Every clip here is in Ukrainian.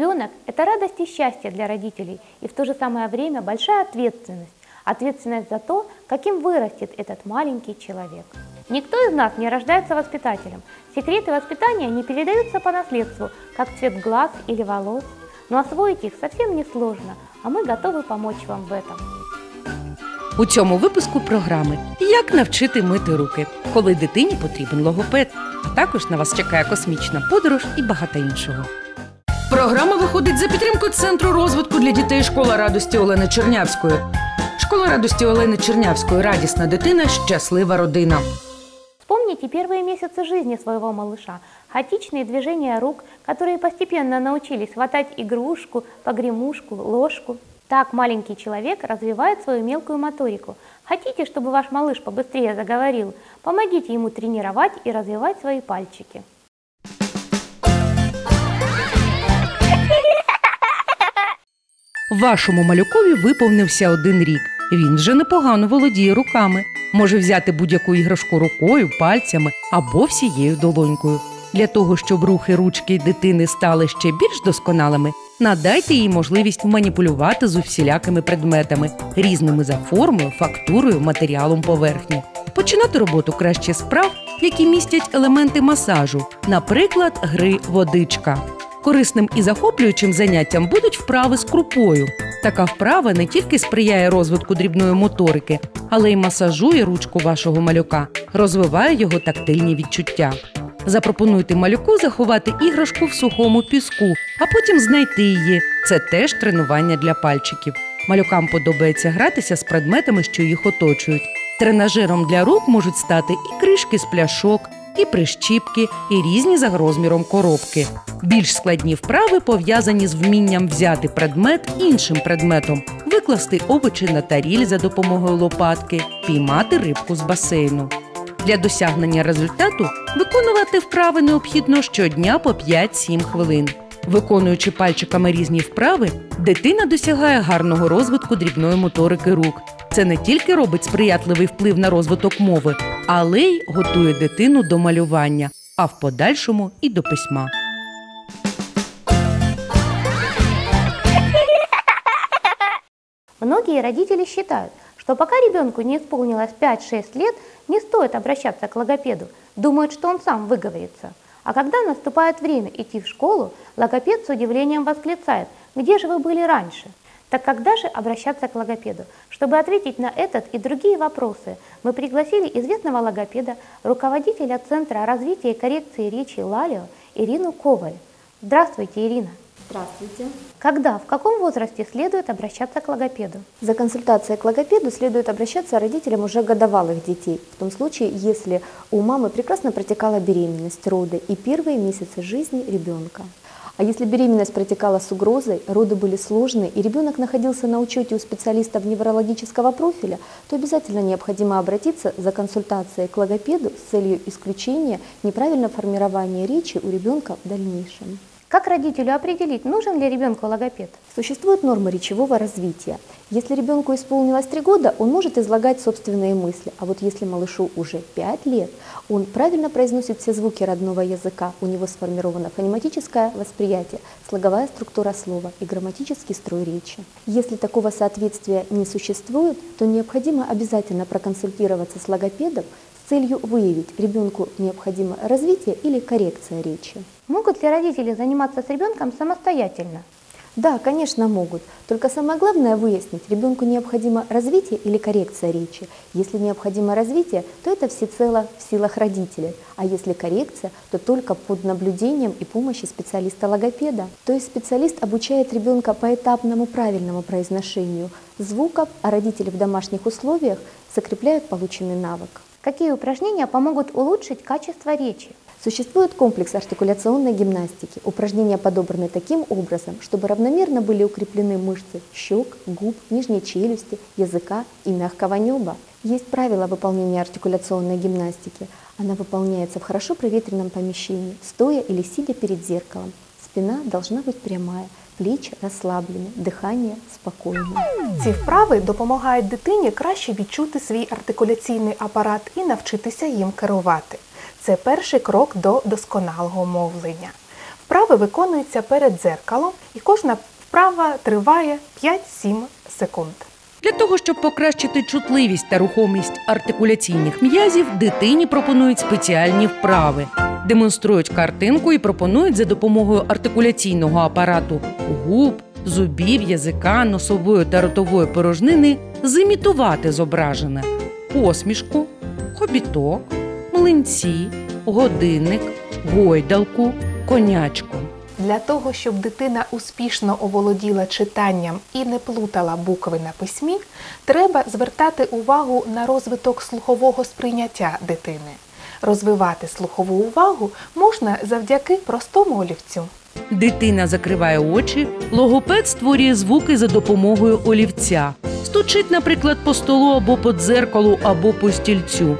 Ребенок – это радость и счастье для родителей, и в то же самое время большая ответственность. Ответственность за то, каким вырастет этот маленький человек. Никто из нас не рождается воспитателем. Секреты воспитания не передаются по наследству, как цвет глаз или волос. Но освоить их совсем не сложно, а мы готовы помочь вам в этом. У цьому випуску програми Як навчити мити руки, коли дитині потрібен логопед. А також на вас чекає космічна подорож і багато іншого. Програма виходить за підтримку Центру розвитку для дітей Школа радості Олени Чернявської. Школа радості Олени Чернявської радісна дитина, щаслива родина. Вспомните первые месяцы жизни своего малыша, хаотичные движения рук, которые постепенно научились хватать игрушку, погремушку, ложку. Так маленький человек развивает свою мелкую моторику. Хотите, чтобы ваш малыш побыстрее заговорил? Помогите ему тренировать и развивать свои пальчики. Вашому малюкові виповнився один рік. Він вже непогано володіє руками. Може взяти будь-яку іграшку рукою, пальцями або всією долонькою. Для того, щоб рухи ручки дитини стали ще більш досконалими, надайте їй можливість маніпулювати з усілякими предметами, різними за формою, фактурою, матеріалом поверхні. Починати роботу краще з прав, які містять елементи масажу, наприклад, гри водичка. Корисним і захоплюючим заняттям будуть вправи з крупою. Така вправа не тільки сприяє розвитку дрібної моторики, але й масажує ручку вашого малюка, розвиває його тактильні відчуття. Запропонуйте малюку заховати іграшку в сухому піску, а потім знайти її. Це теж тренування для пальчиків. Малюкам подобається гратися з предметами, що їх оточують. Тренажером для рук можуть стати і кришки з пляшок, і прищіпки, і різні за розміром коробки. Більш складні вправи пов'язані з вмінням взяти предмет іншим предметом, викласти овочі на таріль за допомогою лопатки, піймати рибку з басейну. Для досягнення результату виконувати вправи необхідно щодня по 5-7 хвилин. Виконуючи пальчиками різні вправи, дитина досягає гарного розвитку дрібної моторики рук. Це не тільки робить сприятливий вплив на розвиток мови, але й готує дитину до малювання, а в подальшому і до письма. Многие родители считают, что пока ребенку не исполнилось 5-6 лет, не стоит обращаться к логопеду, думают, что он сам выговорится. А когда наступает время идти в школу, логопед с удивлением восклицает, где же вы были раньше? Так когда же обращаться к логопеду? Чтобы ответить на этот и другие вопросы, мы пригласили известного логопеда, руководителя Центра развития и коррекции речи Лалио Ирину Коваль. Здравствуйте, Ирина. Здравствуйте. Когда, в каком возрасте следует обращаться к логопеду? За консультацией к логопеду следует обращаться родителям уже годовалых детей, в том случае, если у мамы прекрасно протекала беременность, роды и первые месяцы жизни ребенка. А если беременность протекала с угрозой, роды были сложные, и ребенок находился на учете у специалистов неврологического профиля, то обязательно необходимо обратиться за консультацией к логопеду с целью исключения неправильного формирования речи у ребенка в дальнейшем. Как родителю определить, нужен ли ребенку логопед? Существуют нормы речевого развития. Если ребенку исполнилось 3 года, он может излагать собственные мысли. А вот если малышу уже 5 лет, он правильно произносит все звуки родного языка, у него сформировано фонематическое восприятие, слоговая структура слова и грамматический строй речи. Если такого соответствия не существует, то необходимо обязательно проконсультироваться с логопедом целью выявить, ребенку необходимо развитие или коррекция речи. Могут ли родители заниматься с ребенком самостоятельно? Да, конечно, могут. Только самое главное выяснить, ребенку необходимо развитие или коррекция речи. Если необходимо развитие, то это всецело в силах родителей. А если коррекция, то только под наблюдением и помощью специалиста-логопеда. То есть специалист обучает ребенка поэтапному правильному произношению звуков, а родители в домашних условиях закрепляют полученный навык. Какие упражнения помогут улучшить качество речи? Существует комплекс артикуляционной гимнастики. Упражнения подобраны таким образом, чтобы равномерно были укреплены мышцы щек, губ, нижней челюсти, языка и мягкого неба. Есть правила выполнения артикуляционной гимнастики. Она выполняется в хорошо проветренном помещении, стоя или сидя перед зеркалом. Спина должна быть прямая, плечи розслаблені, дихання спокійне. Ці вправи допомагають дитині краще відчути свій артикуляційний апарат і навчитися їм керувати. Це перший крок до досконалого мовлення. Вправи виконуються перед дзеркалом, і кожна вправа триває 5-7 секунд. Для того, щоб покращити чутливість та рухомість артикуляційних м'язів, дитині пропонують спеціальні вправи, демонструють картинку і пропонують за допомогою артикуляційного апарату губ, зубів, язика, носової та ротової порожнини зімітувати зображене посмішку, хобіток, млинці, годинник, гойдалку, конячку. Для того, щоб дитина успішно оволоділа читанням і не плутала букви на письмі, треба звертати увагу на розвиток слухового сприйняття дитини. Розвивати слухову увагу можна завдяки простому олівцю. Дитина закриває очі, логопед створює звуки за допомогою олівця. Стучить, наприклад, по столу або по дзеркалу, або по стільцю.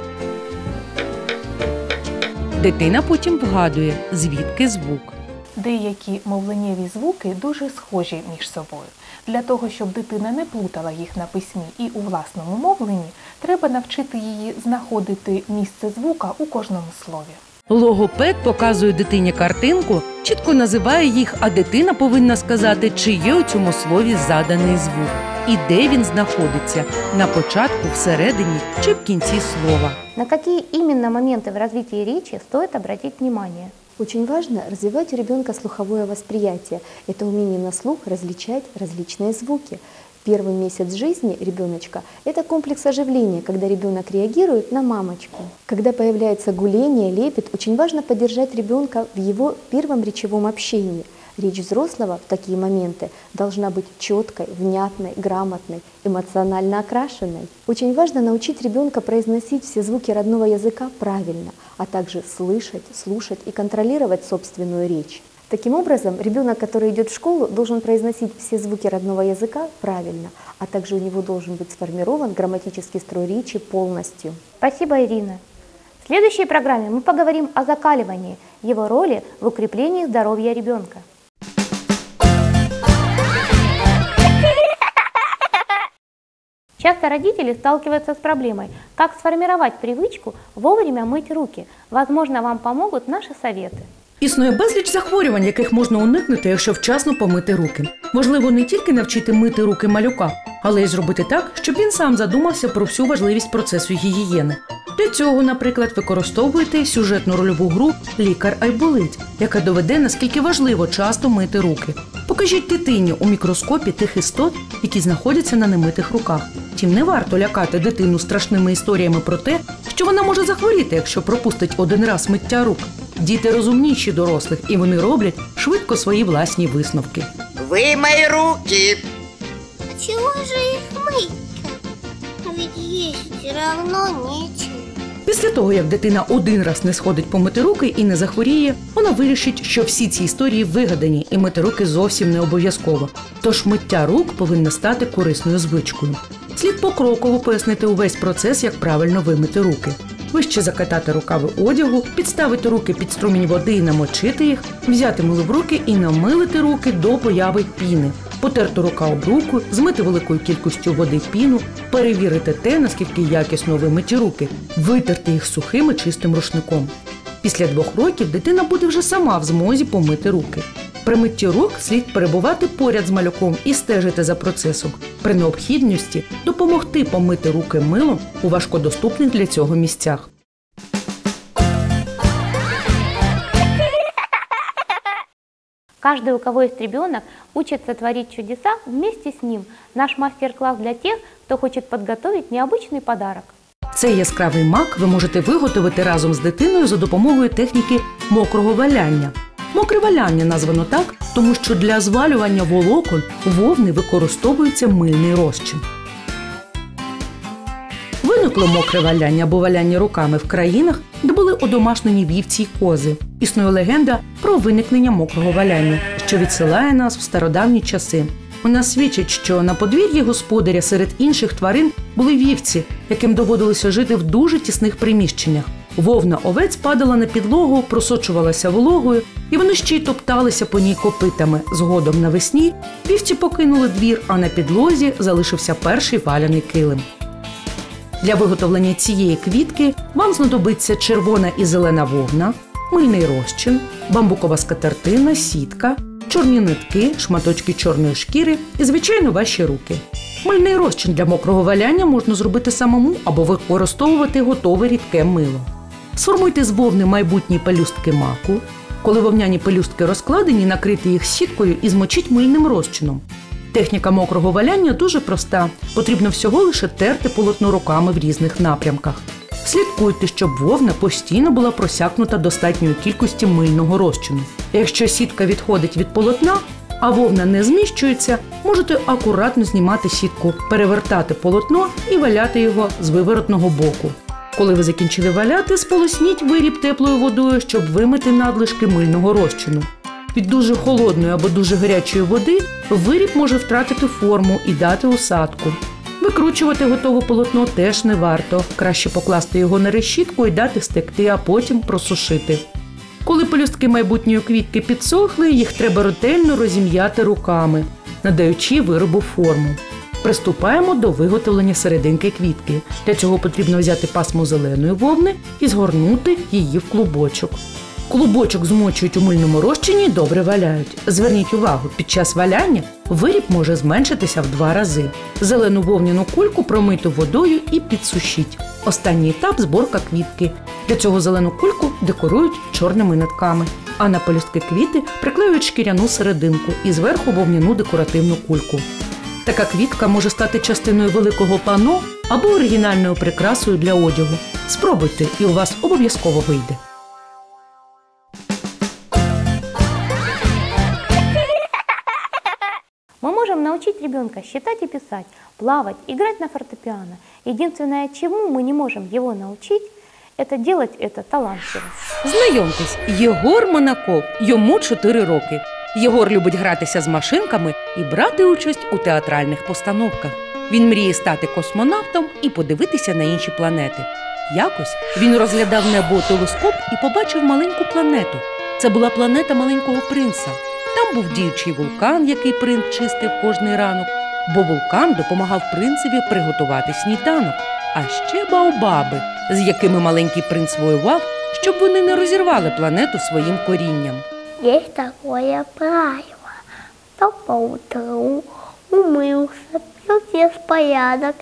Дитина потім вгадує, звідки звук. Деякі мовленнєві звуки дуже схожі між собою. Для того, щоб дитина не плутала їх на письмі і у власному мовленні, треба навчити її знаходити місце звука у кожному слові. Логопед показує дитині картинку, чітко називає їх, а дитина повинна сказати, чи є у цьому слові заданий звук і де він знаходиться на початку, всередині чи в кінці слова. На какие именно моменты в развитии речи стоит обратить внимание? Очень важно развивать у ребенка слуховое восприятие. Это умение на слух различать различные звуки. Первый месяц жизни ребеночка – это комплекс оживления, когда ребенок реагирует на мамочку. Когда появляется гуление, лепет, очень важно поддержать ребенка в его первом речевом общении. Речь взрослого в такие моменты должна быть четкой, внятной, грамотной, эмоционально окрашенной. Очень важно научить ребенка произносить все звуки родного языка правильно, а также слышать, слушать и контролировать собственную речь. Таким образом, ребенок, который идет в школу, должен произносить все звуки родного языка правильно, а также у него должен быть сформирован грамматический строй речи полностью. Спасибо, Ирина. В следующей программе мы поговорим о закаливании, его роли в укреплении здоровья ребенка. Часто родители сталкиваются с проблемой, как сформировать привычку вовремя мыть руки. Возможно, вам помогут наши советы. Існує безліч захворювань, яких можна уникнути, якщо вчасно помити руки. Можливо, не тільки навчити мити руки малюка, але й зробити так, щоб він сам задумався про всю важливість процесу гігієни. Для цього, наприклад, використовуєте сюжетну рольову гру Лікар Айболить, яка доведе, наскільки важливо часто мити руки. Покажіть дитині у мікроскопі тих істот, які знаходяться на немитих руках. Втім, не варто лякати дитину страшними історіями про те, що вона може захворіти, якщо пропустить один раз миття рук. Діти розумніші дорослих, і вони роблять швидко свої власні висновки. Вымой руки. А чего же их мыть-то? Ведь есть все равно нечего. Після того, як дитина один раз не сходить помити руки і не захворіє, вона вирішить, що всі ці історії вигадані і мити руки зовсім не обов'язково. Тож миття рук повинна стати корисною звичкою. Слід покроково пояснити увесь процес, як правильно вимити руки. Вище закатати рукави одягу, підставити руки під струмінь води і намочити їх, взяти мило в руки і намилити руки до появи піни, потерти рука об руку, змити великою кількістю води піну, перевірити те, наскільки якісно вимиті руки, витерти їх сухим і чистим рушником. Після двох років дитина буде вже сама в змозі помити руки. При митті рук слід перебувати поряд з малюком і стежити за процесом. При необхідності допомогти помити руки милом у важкодоступних для цього місцях. Каждый, у кого есть ребенок, учится творить чудеса вместе с ним. Наш мастер-класс для тех, кто хочет подготовить необычный подарок. Цей яскравий мак ви можете виготовити разом з дитиною за допомогою техніки мокрого валяння. Мокре валяння названо так, тому що для звалювання волокон вовни використовується мильний розчин. Виникло мокре валяння або валяння руками в країнах, де були одомашнені вівці й кози. Існує легенда про виникнення мокрого валяння, що відсилає нас в стародавні часи. Вона свідчить, що на подвір'ї господаря серед інших тварин були вівці, яким доводилося жити в дуже тісних приміщеннях. Вовна овець падала на підлогу, просочувалася вологою, і вони ще й топталися по ній копитами. Згодом навесні вівці покинули двір, а на підлозі залишився перший валяний килим. Для виготовлення цієї квітки вам знадобиться червона і зелена вовна, мильний розчин, бамбукова скатертина, сітка, чорні нитки, шматочки чорної шкіри і, звичайно, ваші руки. Мильний розчин для мокрого валяння можна зробити самому або використовувати готове рідке мило. Сформуйте з вовни майбутні пелюстки маку. Коли вовняні пелюстки розкладені, накрийте їх сіткою і змочіть мильним розчином. Техніка мокрого валяння дуже проста. Потрібно всього лише терти полотно руками в різних напрямках. Слідкуйте, щоб вовна постійно була просякнута достатньою кількості мильного розчину. Якщо сітка відходить від полотна, а вовна не зміщується, можете акуратно знімати сітку, перевертати полотно і валяти його з виворотного боку. Коли ви закінчили валяти, сполосніть виріб теплою водою, щоб вимити надлишки мильного розчину. Від дуже холодної або дуже гарячої води виріб може втратити форму і дати осадку. Викручувати готове полотно теж не варто. Краще покласти його на решітку і дати стекти, а потім просушити. Коли пелюстки майбутньої квітки підсохли, їх треба ретельно розім'яти руками, надаючи виробу форму. Приступаємо до виготовлення серединки квітки. Для цього потрібно взяти пасмо зеленої вовни і згорнути її в клубочок. Клубочок змочують у мильному розчині і добре валяють. Зверніть увагу, під час валяння виріб може зменшитися в два рази. Зелену вовняну кульку промийте водою і підсушіть. Останній етап зборка квітки. Для цього зелену кульку декорують чорними нитками, а на пелюстки квіти приклеюють шкіряну серединку і зверху вовняну декоративну кульку. Така квітка може стати частиною великого пано або оригінальною прикрасою для одягу. Спробуйте, і у вас обов'язково вийде. Мы можем научить ребенка считать и писать, плавать, играть на фортепиано. Единственное, чему мы не можем его научить, это делать это талантливо. Знайомтесь, Єгор Монаков. Йому 4 роки. Єгор любить гратися з машинками і брати участь у театральних постановках. Він мріє стати космонавтом і подивитися на інші планети. Якось він розглядав небо телескоп і побачив маленьку планету. Це була планета маленького принца. Там був діючий вулкан, який принц чистив кожний ранок, бо вулкан допомагав принцеві приготувати сніданок. А ще баобаби, з якими маленький принц воював, щоб вони не розірвали планету своїм корінням. Есть такое правило, что поутру умылся, весь порядок,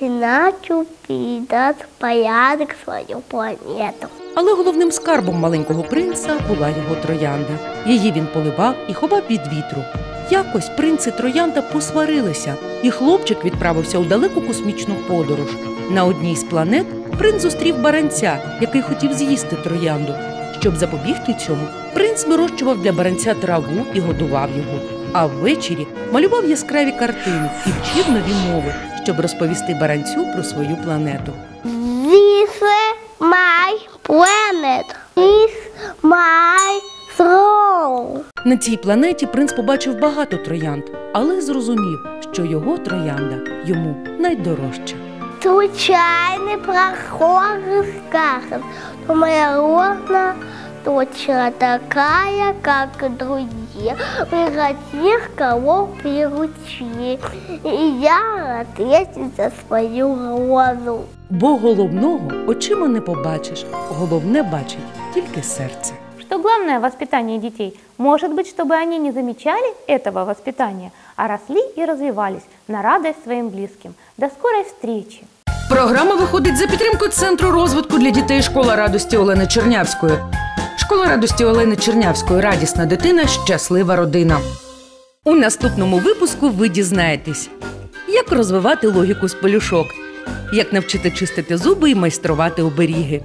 иначе придаст порядок свою планету. Але головним скарбом маленького принца була його троянда. Її він поливав і ховав від вітру. Якось принц і троянда посварилися, і хлопчик відправився у далеку космічну подорож. На одній з планет принц зустрів баранця, який хотів з'їсти троянду. Щоб запобігти цьому, принц вирощував для баранця траву і годував його. А ввечері малював яскраві картини і вчив нові мови, щоб розповісти баранцю про свою планету. This is my planet. This my. На цій планеті принц побачив багато троянд, але зрозумів, що його троянда йому найдорожча. Случайный прохожий скажет, что моя роза точно такая, как и другие. Прекратишь кого приручи. И я ответил за свою розу. Бо головного очима не побачиш, головне бачить тільки серце. Что главное в воспитании детей? Может быть, чтобы они не замечали этого воспитания, а росли и развивались на радость своим близким. До скорой встречи! Програма виходить за підтримку Центру розвитку для дітей Школа радості Олени Чернявської. Школа радості Олени Чернявської радісна дитина, щаслива родина. У наступному випуску ви дізнаєтесь, як розвивати логіку з полюшок, як навчити чистити зуби і майструвати оберіги,